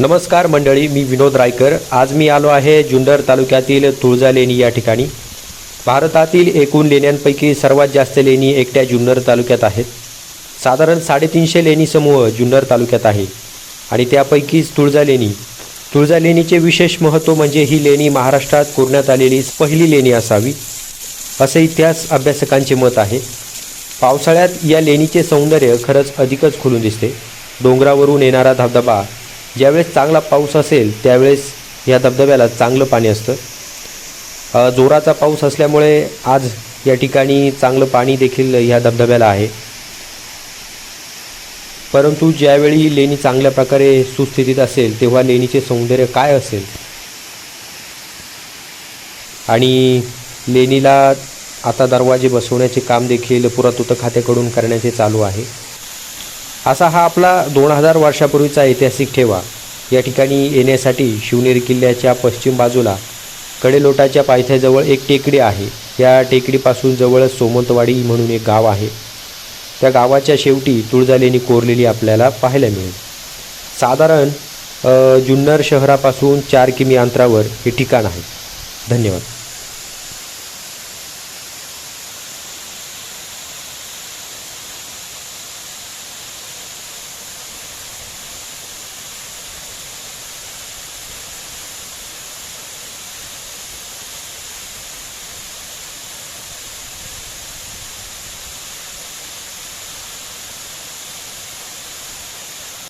नमस्कार मंडळी मी विनोद रायकर. आज मी आलो आहे जुन्नर तालुक्यातील तुळजा लेणी या ठिकाणी. भारतातील एकूण लेण्यांपैकी सर्वात जास्त लेणी एकट्या जुन्नर तालुक्यात आहेत. साधारण साडेतीनशे लेणी समूह जुन्नर तालुक्यात आहे. आणि त्यापैकीच तुळजा लेणी. तुळजा लेणीचे विशेष महत्त्व म्हणजे ही लेणी महाराष्ट्रात कोरण्यात आलेली पहिली लेणी असावी असे इतिहास अभ्यासकांचे मत आहे. पावसाळ्यात या लेणीचे सौंदर्य खरंच अधिकच खुलून दिसते. डोंगरावरून येणारा धबधबा ज्यावेळेस चांगला पाऊस असेल त्यावेळेस या धबधब्याला चांगलं पाणी असतं. जोराचा पाऊस असल्यामुळे आज या ठिकाणी चांगलं पाणी देखील ह्या धबधब्याला आहे. परंतु ज्यावेळी लेणी चांगल्या प्रकारे सुस्थितीत असेल तेव्हा लेणीचे सौंदर्य काय असेल? आणि लेणीला आता दरवाजे बसवण्याचे काम देखील पुरातत्व खात्याकडून करण्याचे चालू आहे. असा हा आपला दोन हजार वर्षापूर्वीचा ऐतिहासिक ठेवा. या ठिकाणी येण्यासाठी शिवनेरी किल्ल्याच्या पश्चिम बाजूला कडेलोटाच्या पायथ्याजवळ एक टेकडी आहे. या टेकडीपासून जवळच सोमंतवाडी म्हणून एक गाव आहे. त्या गावाच्या शेवटी तुळजालेणी कोरलेली आपल्याला पाहायला मिळेल. साधारण जुन्नर शहरापासून चार किमी अंतरावर हे ठिकाण आहे. धन्यवाद.